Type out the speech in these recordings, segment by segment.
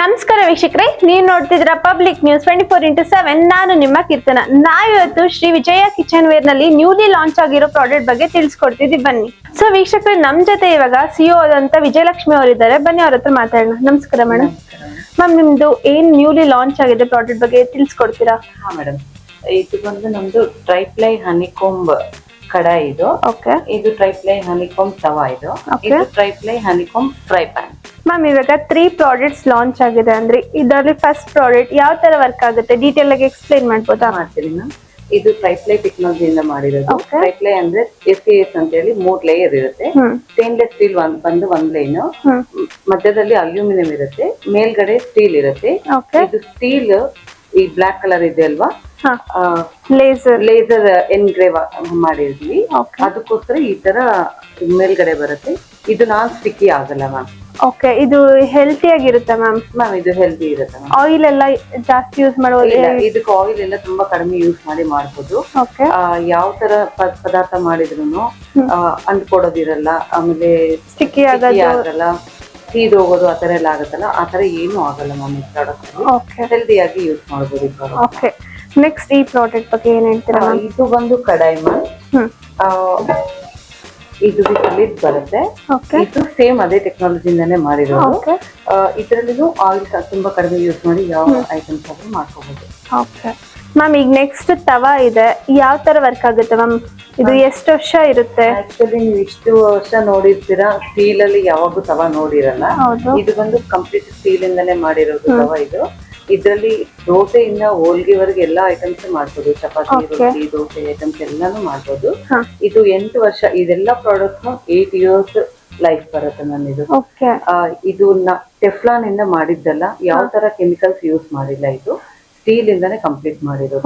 ನಮಸ್ಕಾರ ವೀಕ್ಷಕರೇ, ನೀವು ನೋಡ್ತಿದ್ರ public news twenty four into seven ನಾನು ನಿಮ್ಮ ಕೀರ್ತನ. ನಾವಿವತ್ತು ಶ್ರೀ ವಿಜಯ ಕಿಚನ್ ವೇರ್ನಲ್ಲಿ ನ್ಯೂಲಿ ಲಾಂಚ್ ಆಗಿರೋ ಪ್ರಾಡಕ್ಟ್ ಬಗ್ಗೆ ತಿಳಿಸ್ಕೊಡ್ತಿದ್ವಿ. ಬನ್ನಿ. ಸೊ ವೀಕ್ಷಕರೇ, ನಮ್ ಜೊತೆ ಇವಾಗ ಸಿಒ ಆದಂತ ವಿಜಯಲಕ್ಷ್ಮಿ ಅವರಿದ್ದಾರೆ. ಬನ್ನಿ ಅವ್ರ ಹತ್ರ ಮಾತಾಡೋಣ. ನಮಸ್ಕಾರ ಮೇಡಮ್ ಮ್ಯಾಮ್ ನಿಮ್ದು ಏನ್ ನ್ಯೂಲಿ ಲಾಂಚ್ ಆಗಿದೆ ಪ್ರಾಡಕ್ಟ್ ಬಗ್ಗೆ ತಿಳಿಸ್ಕೊಡ್ತೀರಾ? ಮೇಡಮ್ ಇದು ಬಂದು ನಮ್ದು ಟ್ರೈಪ್ಲೈ ಹನಿಕೊಂಬ್ ಕಡಾಯಿ ಇದು. ಓಕೆ. ಇದು ಟ್ರೈಪ್ಲೈ ಹನಿಕೊಂಬ್ ತವಾ ಇದು. ಇದು triply honeycomb fry pan ma'am ಇವಾಗ ತ್ರೀ ಪ್ರಾಡಕ್ಟ್ಸ್ ಲಾಂಚ್ ಆಗಿದೆ ಅಂದ್ರೆ ಇದರಲ್ಲಿ ಫಸ್ಟ್ ಪ್ರಾಡಕ್ಟ್ ಯಾವ ತರ ವರ್ಕ್ ಆಗುತ್ತೆ? ಡೀಟೇಲ್ ಆಗಿ ಎಕ್ಸ್ಪ್ಲೈನ್ ಮಾಡ್ಬೋದಾ? ಮಾಡ್ತೀನಿ ಮ್ಯಾಮ್ ಇದು ಟ್ರೈಪ್ಲೈ ಟೆಕ್ನಾಲಜಿಯಿಂದ ಮಾಡಿರೋದು. ಟ್ರೈಪ್ಲೈ ಅಂದ್ರೆ ಎಸ್ ಎಸ್ ಅಂತ ಹೇಳಿ ಮೂರ್ ಲೇಯರ್ ಇರುತ್ತೆ. ಸ್ಟೇನ್ಲೆಸ್ ಸ್ಟೀಲ್ ಒಂದ್ ಬಂದು ಒಂದ್ ಲೈನ್ ಮಧ್ಯದಲ್ಲಿ ಅಲ್ಯೂಮಿನಿಯಂ ಇರುತ್ತೆ. ಮೇಲ್ಗಡೆ ಸ್ಟೀಲ್ ಇರುತ್ತೆ. ಇದು ಸ್ಟೀಲ್ ಈ ಬ್ಲಾಕ್ ಕಲರ್ ಇದೆ ಅಲ್ವಾ? ಲೇಸರ್ ಲೇಸರ್ ಎನ್ಗ್ರೇವ್ ಮಾಡಿದ್ವಿ. ಅದಕ್ಕೋಸ್ಕರ ಈ ತರ ಮೇಲ್ಗಡೆ ಬರುತ್ತೆ. ಇದು ನಾನ್ ಸ್ಟಿಕ್ಕಿ ಆಗಲ್ಲ ಮ್ಯಾಮ್ ಓಕೆ ಇದು ಹೆಲ್ತಿ ಆಗಿರುತ್ತೆ ಮ್ಯಾಮ್ ಮ್ಯಾಮ್ ಇದು ಹೆಲ್ತಿ ಇರುತ್ತೆ ಆಯಿಲ್ ಎಲ್ಲ ಜಾಸ್ತಿ ಯೂಸ್ ಮಾಡೋದು ಇಲ್ಲ ಇದಕ್ಕೆ ಆಯಿಲ್ ಎಲ್ಲ ತುಂಬಾ ಕಡಿಮೆ ಯೂಸ್ ಮಾಡಿ ಮಾಡ್ಬೋದು. ಓಕೆ ಯಾವ ತರ ಪದಾರ್ಥ ಮಾಡಿದ್ರು ಅಂದ್ಕೊಡೋದಿರಲ್ಲ ಆಮೇಲೆ ಸ್ಟಿಕ್ಕಿ ಆಗಲ್ಲ ಸೀದ್ ಹೋಗೋದು ಆತರ ಎಲ್ಲ ಆಗುತ್ತಲ್ಲ ಆತರ ಏನು ಆಗಲ್ಲ ಮ್ಯಾಮ್ ಈ ಪ್ರಾಡಕ್ಟ್ ಓಕೆ ಹೆಲ್ದಿಯಾಗಿ ಯೂಸ್ ಪ್ರಾಡಕ್ಟ್ ಓಕೆ ನೆಕ್ಸ್ಟ್ ಈ ಪ್ರಾಡಕ್ಟ್ ಬಗ್ಗೆ ಏನ್ ಹೇಳ್ತೀರಾ ಮ್ಯಾಮ್ ಇದು ಬಂದು ಕಡಾಯಿ ಮ್ಯಾಮ್ ಹ್ಮ್. ಇದು ಲಿಡ್ ಬರುತ್ತೆ. ಇದು ಸೇಮ್ ಅದೇ ಟೆಕ್ನಾಲಜಿಯಿಂದಾನೇ ಮಾಡಿರೋದು. ಓಕೆ ಇದರಲ್ಲಿನೂ ಆಯಿಲ್ ತುಂಬಾ ಕಡಿಮೆ ಯೂಸ್ ಮಾಡಿ ಯಾವ ಐಟಮ್ಸ್ ಆದ್ರೂ ಮಾಡ್ಕೋಬಹುದು ಓಕೆ ಮ್ಯಾಮ್ ಈಗ ನೆಕ್ಸ್ಟ್ ತವಾ ಇದೆ. ಯಾವ ತರ ವರ್ಕ್ ಆಗುತ್ತೆ ಮ್ಯಾಮ್ ಇದು ಎಷ್ಟು ವರ್ಷ ಇರುತ್ತೆ? ಆಕ್ಚುಲಿ ನೀವು ಇಷ್ಟು ವರ್ಷ ನೋಡಿರ್ತೀರಾ ಸ್ಟೀಲ್ ಅಲ್ಲಿ ಯಾವಾಗೂ ತವಾ ನೋಡಿರಲ್ಲ. ಹೌದು. ಇದು ಬಂದು ಕಂಪ್ಲೀಟ್ ಸ್ಟೀಲ್ ಇಂದಾನೇ ಮಾಡಿರೋದು ತವಾ ಇದು. ಇದರಲ್ಲಿ ದೋಸೆಯಿಂದ ಹೋಳ್ಗೆವರೆಗೆ ಎಲ್ಲಾ ಐಟಮ್ಸ್ ಮಾಡ್ಬೋದು. ಚಪಾತಿ ರೊಟ್ಟಿ ದೋಸೆ ಐಟಮ್ಸ್ ಎಲ್ಲಾನು ಮಾಡ್ಬೋದು. ಇದು ಎಂಟು ವರ್ಷ ಇದೆಲ್ಲ ಪ್ರಾಡಕ್ಟ್ ಏಟ್ ಇಯರ್ಸ್ ಲೈಫ್ ಬರುತ್ತೆ ಮ್ಯಾಮ್ ಇದು. ಇದು ಟೆಫ್ಲಾನ್ ಇಂದ ಮಾಡಿದ್ದಲ್ಲ ಯಾವ ತರ ಕೆಮಿಕಲ್ಸ್ ಯೂಸ್ ಮಾಡಿಲ್ಲ ಇದು. ಸ್ಟೀಲ್ ಇಂದಾನೆ ಕಂಪ್ಲೀಟ್ ಮಾಡಿರೋದು.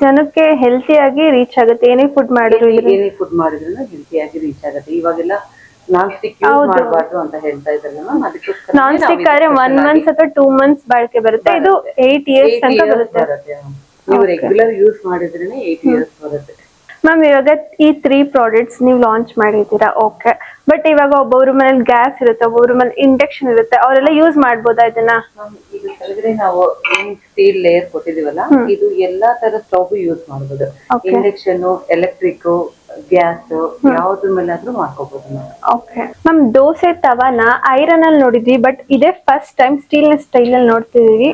ಜನಕ್ಕೆ ಹೆಲ್ತಿ ಆಗಿ ರೀಚ್ ಆಗುತ್ತೆ. ಏನೇ ಫುಡ್ ಮಾಡಿದ್ರು ಏನೇ- ಫುಡ್ ಮಾಡಿದ್ರು ಹೆಲ್ತಿಯಾಗಿ ರೀಚ್ ಆಗುತ್ತೆ. ಇವಾಗೆಲ್ಲ ನಾನ್ ಸ್ಟಿಕ್ ಯೂಸ್ ಹೌದು. ಮಾಡಬಾರ್ದು ಅಂತ ಹೇಳ್ತಾ ಇದ್ರಲ್ಲ ಮ್ಯಾಮ್ ಅದಕ್ಕೋಸ್ಕರ ನಾನ್ ಸ್ಟಿಕ್ ಆದ್ರೆ ಒನ್ ಮಂತ್ಸ್ ಅಥವಾ ಟೂ ಮಂತ್ಸ್ ಬಾಳಿಕೆ ಬರುತ್ತೆ. ಇದು ಏಟ್ ಇಯರ್ಸ್ ಅಂತ ಬರುತ್ತೆ. ಬರುತ್ತೆ ನೀವು ರೆಗ್ಯುಲರ್ ಯೂಸ್ ಮಾಡಿದ್ರೇನೆ ಏಟ್ ಇಯರ್ಸ್ ಬರುತ್ತೆ. ಮ್ಯಾಮ್ ಇವಾಗ ಈ ತ್ರೀ ಪ್ರಾಡಕ್ಟ್ಸ್ ನೀವು ಲಾಂಚ್ ಮಾಡಿದ್ದೀರಾ? ಓಕೆ ಬಟ್ ಇವಾಗ ಒಬ್ಬೊಬ್ರ ಮನೇಲಿ ಗ್ಯಾಸ್ ಇರುತ್ತೆ ಒಬ್ಬೊಬ್ರ ಮನೇಲಿ ಇಂಡಕ್ಷನ್ ಇರುತ್ತೆ ಅವರೆಲ್ಲ ಯೂಸ್ ಮಾಡ್ಬೋದಾ ಇದನ್ನ? Ma'am, ಇದು ಕೆಳಗಡೆ ನಾವು ಏನ್ ಸ್ಟೀಲ್ ಲೇಯರ್ ಕೊಟ್ಟಿದೀವಲ್ಲ ಇದು ಎಲ್ಲಾ ತರ ಸ್ಟವ್ ಯೂಸ್ ಮಾಡಬಹುದು Okay. ಇಂಡಕ್ಷನ್ ಎಲೆಕ್ಟ್ರಿಕ್ ಗ್ಯಾಸ್ ಯಾವ್ದ್ರ ಮೇಲಾದ್ರೂ ಮಾಡ್ಕೋಬಹುದು ಓಕೆ ಮ್ಯಾಮ್ ದೋಸೆ ತವಾನ ಐರನ್ ಅಲ್ಲಿ ನೋಡಿದ್ವಿ ಬಟ್ ಇದೇ ಫಸ್ಟ್ ಟೈಮ್ ಸ್ಟೀಲ್ನ ಸ್ಟೈಲ್ ಅಲ್ಲಿ ನೋಡ್ತಿದೀವಿ.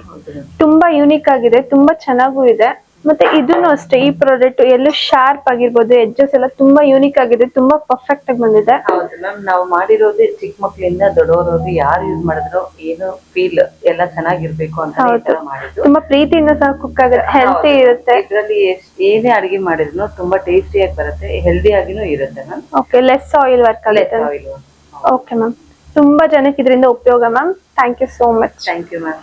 ತುಂಬಾ ಯೂನಿಕ್ ಆಗಿದೆ ತುಂಬಾ ಚೆನ್ನಾಗೂ ಇದೆ. ಮತ್ತೆ ಇದನ್ನು ಅಷ್ಟೇ ಈ ಪ್ರಾಡಕ್ಟ್ ಎಲ್ಲೂ ಶಾರ್ಪ್ ಆಗಿರ್ಬೋದು ಎಡ್ಜಸ್ ಎಲ್ಲ ತುಂಬಾ ಯೂನಿಕ್ ಆಗಿದೆ ತುಂಬಾ ಪರ್ಫೆಕ್ಟ್ ಆಗಿ ಬಂದಿದೆ. ಹೌದು ಮ್ಯಾಮ್ ನಾವು ಮಾಡಿರೋದೇ ಚಿಕ್ಕ ಮಕ್ಕಳಿಂದ ದೊಡ್ಡವರವ್ರು ಯಾರು ಯೂಸ್ ಮಾಡಿದ್ರು ಏನು ಫೀಲ್ ಎಲ್ಲ ಚೆನ್ನಾಗಿರ್ಬೇಕು ಅಂತ ಈ ಹೌದು. ತರ ಮಾಡಿದ್ದು. ತುಂಬಾ ಪ್ರೀತಿಯಿಂದ ಸಹ ಕುಕ್ ಆಗುತ್ತೆ ಹೆಲ್ತಿ ಇರುತ್ತೆ. ಇದರಲ್ಲಿ ಏನೇ ಅಡಿಗೆ ಮಾಡಿದ್ರು ತುಂಬಾ ಟೇಸ್ಟಿಯಾಗಿ ಬರುತ್ತೆ ಹೆಲ್ದಿ ಆಗಿನೂ ಇರುತ್ತೆ ma'am okay less oil work ಆಗುತ್ತೆ. ಆಯಿಲ್ ಓಕೆ ಮ್ಯಾಮ್ ತುಂಬಾ ಜನಕ್ಕೆ ಇದರಿಂದ ಉಪಯೋಗ ma'am thank you so much thank you ma'am